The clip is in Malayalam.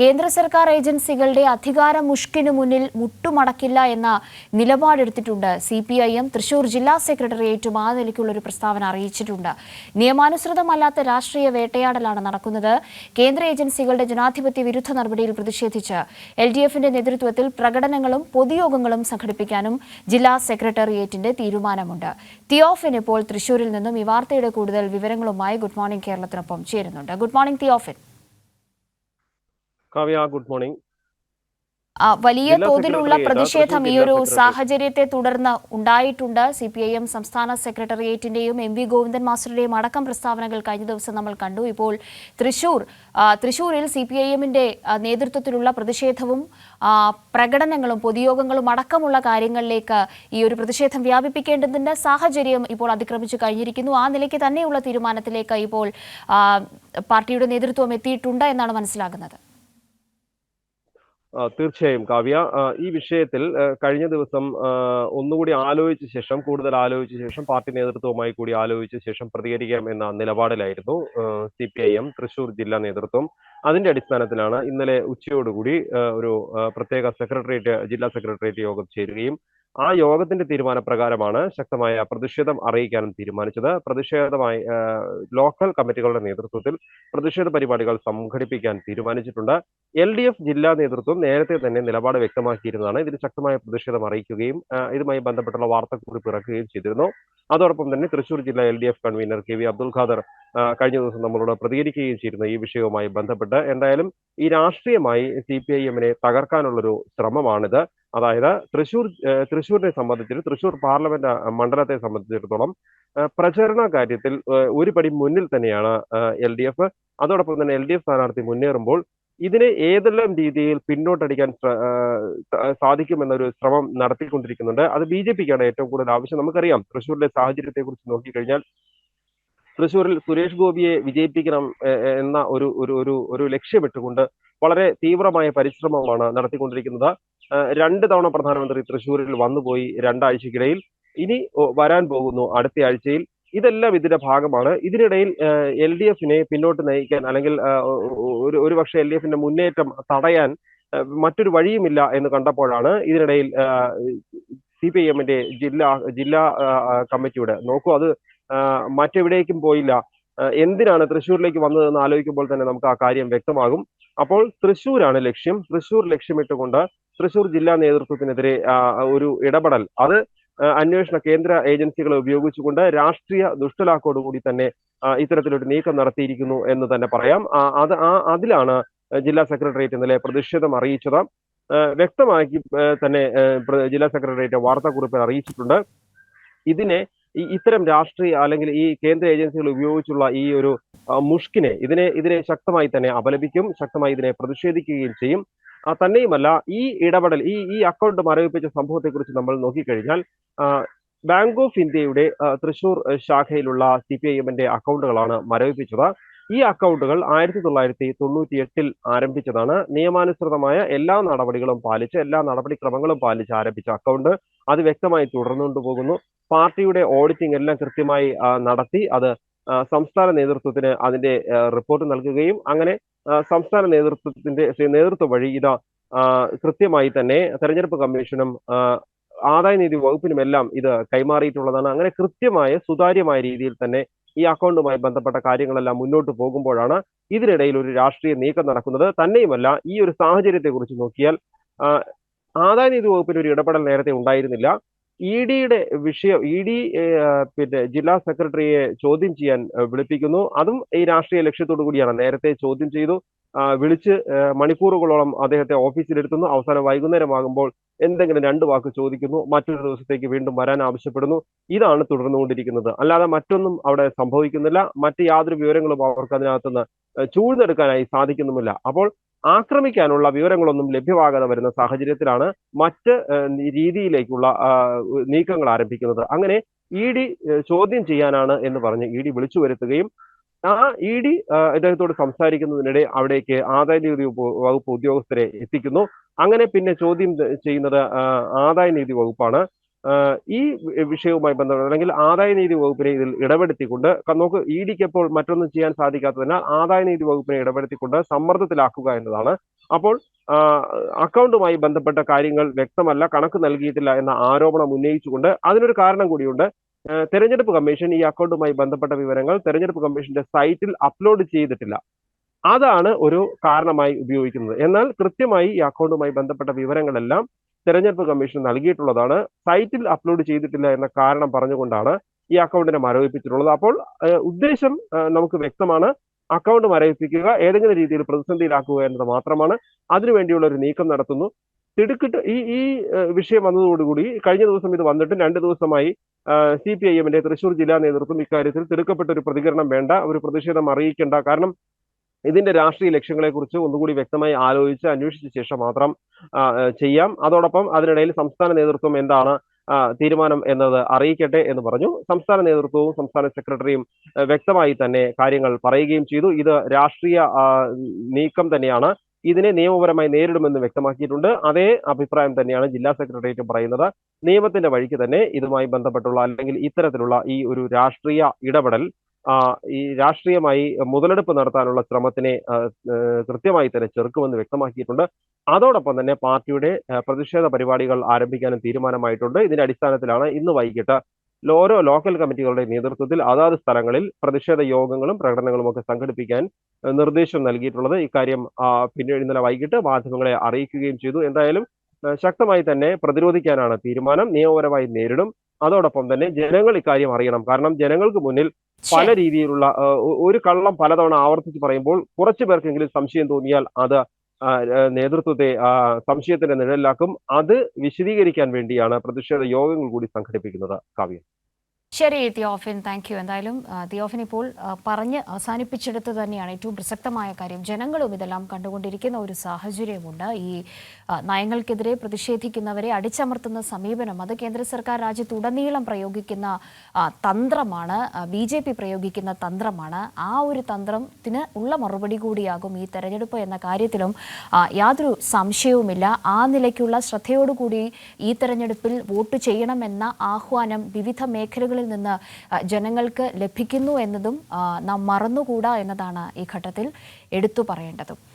കേന്ദ്ര സർക്കാർ ഏജൻസികളുടെ അധികാര മുഷ്കിനു മുന്നിൽ മുട്ടുമടക്കില്ല എന്ന നിലപാടെടുത്തിട്ടുണ്ട് C P I M Thrissur ജില്ലാ സെക്രട്ടേറിയറ്റും ആ നിലയ്ക്കുള്ള ഒരു പ്രസ്താവന അറിയിച്ചിട്ടുണ്ട്. നിയമാനുസൃതമല്ലാത്ത രാഷ്ട്രീയ വേട്ടയാടലാണ് നടക്കുന്നത്. കേന്ദ്ര ഏജൻസികളുടെ ജനാധിപത്യ വിരുദ്ധ നടപടിയിൽ പ്രതിഷേധിച്ച് എൽ ഡി എഫിന്റെ നേതൃത്വത്തിൽ പ്രകടനങ്ങളും പൊതുയോഗങ്ങളും സംഘടിപ്പിക്കാനും ജില്ലാ സെക്രട്ടേറിയറ്റിന്റെ തീരുമാനമുണ്ട്. തിയോഫിൻ ഇപ്പോൾ തൃശൂരിൽ നിന്നും ഈ വാർത്തയുടെ കൂടുതൽ വിവരങ്ങളുമായി ഗുഡ് മോർണിംഗ് കേരളത്തിനൊപ്പം ചേരുന്നുണ്ട്. Good morning Theophin. Kavya good morning. വലിയ തോതിലുള്ള പ്രതിഷേധം ഈ ഒരു സാഹചര്യത്തെ തുടർന്ന് ഉണ്ടായിട്ടുണ്ട്. സി പി ഐ എം സംസ്ഥാന സെക്രട്ടേറിയറ്റിന്റെയും എം വി ഗോവിന്ദൻ മാസ്റ്ററുടെയും അടക്കം പ്രസ്താവനകൾ കഴിഞ്ഞ ദിവസം നമ്മൾ കണ്ടു. ഇപ്പോൾ തൃശൂർ തൃശൂരിൽ സി പി ഐ എമ്മിന്റെ നേതൃത്വത്തിലുള്ള പ്രതിഷേധവും പ്രകടനങ്ങളും പൊതുയോഗങ്ങളും അടക്കമുള്ള കാര്യങ്ങളിലേക്ക് ഈ ഒരു പ്രതിഷേധം വ്യാപിപ്പിക്കേണ്ടതിന്റെ സാഹചര്യം ഇപ്പോൾ അതിക്രമിച്ചു കഴിഞ്ഞിരിക്കുന്നു. ആ നിലയ്ക്ക് തന്നെയുള്ള തീരുമാനത്തിലേക്ക് ഇപ്പോൾ പാർട്ടിയുടെ നേതൃത്വം എത്തിയിട്ടുണ്ട് എന്നാണ് മനസ്സിലാകുന്നത്. തീർച്ചയായും കാവ്യ. ഈ വിഷയത്തിൽ കഴിഞ്ഞ ദിവസം ഒന്നുകൂടി ആലോചിച്ച ശേഷം കൂടുതൽ ആലോചിച്ച ശേഷം പാർട്ടി നേതൃത്വവുമായി കൂടി ആലോചിച്ച ശേഷം പ്രതികരിക്കാം എന്ന നിലപാടിലായിരുന്നു C P I M Thrissur ജില്ലാ നേതൃത്വം. അതിന്റെ അടിസ്ഥാനത്തിലാണ് ഇന്നലെ ഉച്ചയോടുകൂടി ഒരു പ്രത്യേക സെക്രട്ടേറിയറ്റ് ജില്ലാ സെക്രട്ടേറിയറ്റ് യോഗം ചേരുകയും ആ യോഗത്തിന്റെ തീരുമാനപ്രകാരമാണ് ശക്തമായ പ്രതിഷേധം അറിയിക്കാനും തീരുമാനിച്ചത്. പ്രതിഷേധമായി ലോക്കൽ കമ്മിറ്റികളുടെ നേതൃത്വത്തിൽ പ്രതിഷേധ പരിപാടികൾ സംഘടിപ്പിക്കാൻ തീരുമാനിച്ചിട്ടുണ്ട്. എൽ ഡി എഫ് ജില്ലാ നേതൃത്വം നേരത്തെ തന്നെ നിലപാട് വ്യക്തമാക്കിയിരുന്നതാണ്. ഇതിന് ശക്തമായ പ്രതിഷേധം അറിയിക്കുകയും ഇതുമായി ബന്ധപ്പെട്ടുള്ള വാർത്താക്കുറിപ്പ് ഇറക്കുകയും ചെയ്തിരുന്നു. അതോടൊപ്പം തന്നെ തൃശൂർ ജില്ലാ L D F convener K V Abdul Khader കഴിഞ്ഞ ദിവസം നമ്മളോട് പ്രതികരിക്കുകയും ചെയ്തിരുന്നു ഈ വിഷയവുമായി ബന്ധപ്പെട്ട്. എന്തായാലും ഈ രാഷ്ട്രീയമായി സി പി ഐ എമ്മിനെ തകർക്കാനുള്ളൊരു ശ്രമമാണിത്. അതായത് തൃശൂർ തൃശൂരിനെ തൃശ്ശൂർ തൃശൂർ പാർലമെന്റ് മണ്ഡലത്തെ സംബന്ധിച്ചിടത്തോളം പ്രചരണ കാര്യത്തിൽ ഒരു പടി മുന്നിൽ തന്നെയാണ് എൽ ഡി എഫ്. അതോടൊപ്പം തന്നെ എൽ ഡി എഫ് സ്ഥാനാർത്ഥി മുന്നേറുമ്പോൾ ഇതിനെ ഏതെല്ലാം രീതിയിൽ പിന്നോട്ടടിക്കാൻ സാധിക്കുമെന്നൊരു ശ്രമം നടത്തിക്കൊണ്ടിരിക്കുന്നുണ്ട്. അത് ബി ജെ പിക്കാണ് ഏറ്റവും കൂടുതൽ ആവശ്യം. നമുക്കറിയാം തൃശ്ശൂരിലെ സാഹചര്യത്തെ കുറിച്ച് നോക്കിക്കഴിഞ്ഞാൽ തൃശ്ശൂരിൽ സുരേഷ് ഗോപിയെ വിജയിപ്പിക്കണം എന്ന ഒരു ഒരു ഒരു ലക്ഷ്യമിട്ടുകൊണ്ട് വളരെ തീവ്രമായ പരിശ്രമമാണ് നടത്തിക്കൊണ്ടിരിക്കുന്നത്. രണ്ട് തവണ പ്രധാനമന്ത്രി തൃശ്ശൂരിൽ വന്നുപോയി രണ്ടാഴ്ചക്കിടയിൽ. ഇനി വരാൻ പോകുന്നു അടുത്ത ആഴ്ചയിൽ. ഇതെല്ലാം ഇതിന്റെ ഭാഗമാണ്. ഇതിനിടയിൽ എൽ ഡി എഫിനെ പിന്നോട്ട് നയിക്കാൻ അല്ലെങ്കിൽ ഒരു ഒരുപക്ഷെ എൽ ഡി എഫിന്റെ മുന്നേറ്റം തടയാൻ മറ്റൊരു വഴിയുമില്ല എന്ന് കണ്ടപ്പോഴാണ് ഇതിനിടയിൽ സി പി ഐ എമ്മിന്റെ ജില്ലാ ജില്ലാ കമ്മിറ്റിയുടെ. നോക്കൂ അത് മറ്റെവിടേക്കും പോയില്ല. എന്തിനാണ് തൃശ്ശൂരിലേക്ക് വന്നതെന്ന് ആലോചിക്കുമ്പോൾ തന്നെ നമുക്ക് ആ കാര്യം വ്യക്തമാകും. അപ്പോൾ തൃശ്ശൂരാണ് ലക്ഷ്യം. തൃശ്ശൂർ ലക്ഷ്യമിട്ടുകൊണ്ട് തൃശ്ശൂർ ജില്ലാ നേതൃത്വത്തിനെതിരെ ഒരു ഇടപെടൽ. അത് അന്വേഷണ കേന്ദ്ര ഏജൻസികളെ ഉപയോഗിച്ചുകൊണ്ട് രാഷ്ട്രീയ ദുഷ്ടലാക്കോടുകൂടി തന്നെ ഇത്തരത്തിലൊരു നീക്കം നടത്തിയിരിക്കുന്നു എന്ന് തന്നെ പറയാം. അത് ആ അതിലാണ് ജില്ലാ സെക്രട്ടേറിയറ്റ് ഇന്നലെ പ്രതിഷേധം അറിയിച്ചത്. വ്യക്തമാക്കി തന്നെ ജില്ലാ സെക്രട്ടേറിയറ്റ് വാർത്താക്കുറിപ്പിൽ അറിയിച്ചിട്ടുണ്ട്. ഇതിനെ ഈ ഇത്തരം രാഷ്ട്രീയ അല്ലെങ്കിൽ ഈ കേന്ദ്ര ഏജൻസികൾ ഉപയോഗിച്ചുള്ള ഈ ഒരു മുഷ്കിനെ ഇതിനെ ഇതിനെ ശക്തമായി തന്നെ അപലപിക്കും ശക്തമായി ഇതിനെ പ്രതിഷേധിക്കുകയും ചെയ്യും. ആ, തന്നെയുമല്ല ഈ ഇടപെടൽ ഈ ഈ അക്കൗണ്ട് മരവിപ്പിച്ച സംഭവത്തെക്കുറിച്ച് നമ്മൾ നോക്കിക്കഴിഞ്ഞാൽ ബാങ്ക് ഓഫ് ഇന്ത്യയുടെ തൃശൂർ ശാഖയിലുള്ള സി പി ഐ എമ്മിന്റെ അക്കൗണ്ടുകളാണ് മരവിപ്പിച്ചത്. ഈ അക്കൗണ്ടുകൾ ആയിരത്തി തൊള്ളായിരത്തി തൊണ്ണൂറ്റി എട്ടിൽ ആരംഭിച്ചതാണ്. നിയമാനുസൃതമായ എല്ലാ നടപടികളും പാലിച്ച് എല്ലാ നടപടിക്രമങ്ങളും പാലിച്ച് ആരംഭിച്ച അക്കൗണ്ട് അത് വ്യക്തമായി തുടർന്നുകൊണ്ട് പോകുന്നു. പാർട്ടിയുടെ ഓഡിറ്റിംഗ് എല്ലാം കൃത്യമായി നടത്തി അത് സംസ്ഥാന നേതൃത്വത്തിന് അതിന്റെ റിപ്പോർട്ട് നൽകുകയും അങ്ങനെ സംസ്ഥാന നേതൃത്വത്തിന്റെ നേതൃത്വം വഴി ഇത് കൃത്യമായി തന്നെ തെരഞ്ഞെടുപ്പ് കമ്മീഷനും ആദായ ആദായനികുതി വകുപ്പിനുമെല്ലാം ഇത് കൈമാറിയിട്ടുള്ളതാണ്. അങ്ങനെ കൃത്യമായ സുതാര്യമായ രീതിയിൽ തന്നെ ഈ അക്കൗണ്ടുമായി ബന്ധപ്പെട്ട കാര്യങ്ങളെല്ലാം മുന്നോട്ട് പോകുമ്പോഴാണ് ഇതിനിടയിൽ ഒരു രാഷ്ട്രീയ നീക്കം നടക്കുന്നത്. തന്നെയുമല്ല ഈ ഒരു സാഹചര്യത്തെ കുറിച്ച് നോക്കിയാൽ ആദായ ആദായനികുതി വകുപ്പിന് ഒരു ഇടപെടൽ നേരത്തെ ഉണ്ടായിരുന്നില്ല. ഇ ഡിയുടെ വിഷയം ഇ ഡി പിന്നെ ജില്ലാ സെക്രട്ടറിയെ ചോദ്യം ചെയ്യാൻ വിളിപ്പിക്കുന്നു. അതും ഈ രാഷ്ട്രീയ ലക്ഷ്യത്തോടു കൂടിയാണ്. നേരത്തെ ചോദ്യം ചെയ്തു വിളിച്ച് മണിക്കൂറുകളോളം അദ്ദേഹത്തെ ഓഫീസിലെടുത്തുന്നു അവസാനം വൈകുന്നേരമാകുമ്പോൾ എന്തെങ്കിലും രണ്ട് വാക്ക് ചോദിക്കുന്നു. മറ്റൊരു ദിവസത്തേക്ക് വീണ്ടും വരാൻ ആവശ്യപ്പെടുന്നു. ഇതാണ് തുടർന്നുകൊണ്ടിരിക്കുന്നത്. അല്ലാതെ മറ്റൊന്നും അവിടെ സംഭവിക്കുന്നില്ല. മറ്റ് യാതൊരു വിവരങ്ങളും അവർക്ക് അതിനകത്തുനിന്ന് ചൂഴ്ന്നെടുക്കാനായി സാധിക്കുന്നുമില്ല. അപ്പോൾ ആക്രമിക്കാനുള്ള വിവരങ്ങളൊന്നും ലഭ്യമാകാതെ വരുന്ന സാഹചര്യത്തിലാണ് മറ്റ് രീതിയിലേക്കുള്ള നീക്കങ്ങൾ ആരംഭിക്കുന്നത്. അങ്ങനെ ഇ ഡി ചോദ്യം ചെയ്യാനാണ് എന്ന് പറഞ്ഞ് ഇ ഡി വിളിച്ചു വരുത്തുകയും ആ ഇ ഡി ഇദ്ദേഹത്തോട് സംസാരിക്കുന്നതിനിടെ അവിടേക്ക് ആദായ നികുതി വകുപ്പ് ഉദ്യോഗസ്ഥരെ എത്തിക്കുന്നു. അങ്ങനെ പിന്നെ ചോദ്യം ചെയ്യുന്നത് ആദായ നികുതി വകുപ്പാണ്. ഈ വിഷയവുമായി ബന്ധപ്പെട്ട് അല്ലെങ്കിൽ ആദായ നീതി വകുപ്പിനെ ഇതിൽ ഇടപെടുത്തിക്കൊണ്ട് നോക്ക് ഇ ഡിക്ക് ഇപ്പോൾ മറ്റൊന്നും ചെയ്യാൻ സാധിക്കാത്തതിനാൽ ആദായ നീതി വകുപ്പിനെ ഇടപെടുത്തിക്കൊണ്ട് സമ്മർദ്ദത്തിലാക്കുക എന്നതാണ്. അപ്പോൾ അക്കൗണ്ടുമായി ബന്ധപ്പെട്ട കാര്യങ്ങൾ വ്യക്തമല്ല കണക്ക് നൽകിയിട്ടില്ല എന്ന ആരോപണം ഉന്നയിച്ചുകൊണ്ട് അതിനൊരു കാരണം കൂടിയുണ്ട്. തെരഞ്ഞെടുപ്പ് കമ്മീഷൻ ഈ അക്കൗണ്ടുമായി ബന്ധപ്പെട്ട വിവരങ്ങൾ തെരഞ്ഞെടുപ്പ് കമ്മീഷന്റെ സൈറ്റിൽ അപ്ലോഡ് ചെയ്തിട്ടില്ല. അതാണ് ഒരു കാരണമായി ഉപയോഗിക്കുന്നത്. എന്നാൽ കൃത്യമായി ഈ അക്കൗണ്ടുമായി ബന്ധപ്പെട്ട വിവരങ്ങളെല്ലാം തെരഞ്ഞെടുപ്പ് കമ്മീഷൻ നൽകിയിട്ടുള്ളതാണ്. സൈറ്റിൽ അപ്ലോഡ് ചെയ്തിട്ടില്ല എന്ന കാരണം പറഞ്ഞുകൊണ്ടാണ് ഈ അക്കൗണ്ടിനെ മരവിപ്പിച്ചിട്ടുള്ളത്. അപ്പോൾ ഉദ്ദേശം നമുക്ക് വ്യക്തമാണ്. അക്കൗണ്ട് മരവിപ്പിക്കുക ഏതെങ്കിലും രീതിയിൽ പ്രതിസന്ധിയിലാക്കുക എന്നത് മാത്രമാണ്. അതിനുവേണ്ടിയുള്ള ഒരു നീക്കം നടത്തുന്നു. തിടുക്കിട്ട് ഈ ഈ വിഷയം വന്നതോടുകൂടി കഴിഞ്ഞ ദിവസം ഇത് വന്നിട്ട് രണ്ട് ദിവസമായി സി പി ഐ എമ്മിന്റെ തൃശൂർ ജില്ലാ നേതൃത്വം ഇക്കാര്യത്തിൽ തിടുക്കപ്പെട്ട ഒരു പ്രതികരണം വേണ്ട ഒരു പ്രതിഷേധം അറിയിക്കേണ്ട. കാരണം ഇതിന്റെ രാഷ്ട്രീയ ലക്ഷ്യങ്ങളെ കുറിച്ച് ഒന്നുകൂടി വ്യക്തമായി ആലോചിച്ച് അന്വേഷിച്ച ശേഷം മാത്രം ചെയ്യാം. അതോടൊപ്പം അതിനിടയിൽ സംസ്ഥാന നേതൃത്വം എന്താണ് തീരുമാനം എന്നത് അറിയിക്കട്ടെ എന്ന് പറഞ്ഞു. സംസ്ഥാന നേതൃത്വവും സംസ്ഥാന സെക്രട്ടറിയും വ്യക്തമായി തന്നെ കാര്യങ്ങൾ പറയുകയും ചെയ്തു. ഇത് രാഷ്ട്രീയ നീക്കം തന്നെയാണ്. ഇതിനെ നിയമപരമായി നേരിടുമെന്ന് വ്യക്തമാക്കിയിട്ടുണ്ട്. അതേ അഭിപ്രായം തന്നെയാണ് ജില്ലാ സെക്രട്ടേറിയറ്റും പറയുന്നത്. നിയമത്തിന്റെ വഴിക്ക് തന്നെ ഇതുമായി ബന്ധപ്പെട്ടുള്ള അല്ലെങ്കിൽ ഇത്തരത്തിലുള്ള ഈ ഒരു രാഷ്ട്രീയ ഇടപെടൽ ഈ രാഷ്ട്രീയമായി മുതലെടുപ്പ് നടത്താനുള്ള ശ്രമത്തിനെ കൃത്യമായി തന്നെ ചെറുക്കുമെന്ന് വ്യക്തമാക്കിയിട്ടുണ്ട്. അതോടൊപ്പം തന്നെ പാർട്ടിയുടെ പ്രതിഷേധ പരിപാടികൾ ആരംഭിക്കാനും തീരുമാനമായിട്ടുണ്ട്. ഇതിന്റെ അടിസ്ഥാനത്തിലാണ് ഇന്ന് വൈകിട്ട് ഓരോ ലോക്കൽ കമ്മിറ്റികളുടെ നേതൃത്വത്തിൽ അതാത് സ്ഥലങ്ങളിൽ പ്രതിഷേധ യോഗങ്ങളും പ്രകടനങ്ങളും ഒക്കെ സംഘടിപ്പിക്കാൻ നിർദ്ദേശം നൽകിയിട്ടുള്ളത്. ഇക്കാര്യം പിന്നീട് ഇന്നലെ വൈകിട്ട് മാധ്യമങ്ങളെ അറിയിക്കുകയും ചെയ്തു. എന്തായാലും ശക്തമായി തന്നെ പ്രതിരോധിക്കാനാണ് തീരുമാനം. നിയമപരമായി നേരിടും. അതോടൊപ്പം തന്നെ ജനങ്ങൾ ഇക്കാര്യം അറിയണം. കാരണം ജനങ്ങൾക്ക് മുന്നിൽ പല. രീതിയിലുള്ള ഒരു കള്ളം പലതവണ ആവർത്തിച്ച് പറയുമ്പോൾ കുറച്ചു പേർക്കെങ്കിലും സംശയം തോന്നിയാൽ അത് നേതൃത്വത്തെ സംശയത്തിന്റെ നിഴലിലാക്കും അത് വിശദീകരിക്കാൻ വേണ്ടിയാണ് പ്രതിഷേധ യോഗങ്ങൾ കൂടി സംഘടിപ്പിക്കുന്നത് കാവ്യ ശരി തിയോഫിൻ താങ്ക് യു എന്തായാലും തിയോഫിൻ ഇപ്പോൾ പറഞ്ഞ് അവസാനിപ്പിച്ചെടുത്ത് തന്നെയാണ്. ഏറ്റവും പ്രസക്തമായ കാര്യം ജനങ്ങളും ഇതെല്ലാം കണ്ടുകൊണ്ടിരിക്കുന്ന ഒരു സാഹചര്യമുണ്ട്. ഈ നയങ്ങൾക്കെതിരെ പ്രതിഷേധിക്കുന്നവരെ അടിച്ചമർത്തുന്ന സമീപനം അത് കേന്ദ്ര സർക്കാർ രാജ്യത്തുടനീളം പ്രയോഗിക്കുന്ന തന്ത്രമാണ് ബി ജെ പി പ്രയോഗിക്കുന്ന തന്ത്രമാണ്. ആ ഒരു തന്ത്രത്തിന് ഉള്ള മറുപടി കൂടിയാകും ഈ തെരഞ്ഞെടുപ്പ് എന്ന കാര്യത്തിലും യാതൊരു സംശയവുമില്ല. ആ നിലയ്ക്കുള്ള ശ്രദ്ധയോടുകൂടി ഈ തെരഞ്ഞെടുപ്പിൽ വോട്ട് ചെയ്യണമെന്ന ആഹ്വാനം വിവിധ മേഖലകളിൽ നിന്ന് ജനങ്ങൾക്ക് ലഭിക്കുന്നു എന്നതും നാം മറന്നുകൂടാ എന്നതാണ് ഈ ഘട്ടത്തിൽ എടുത്തു പറയേണ്ടതും.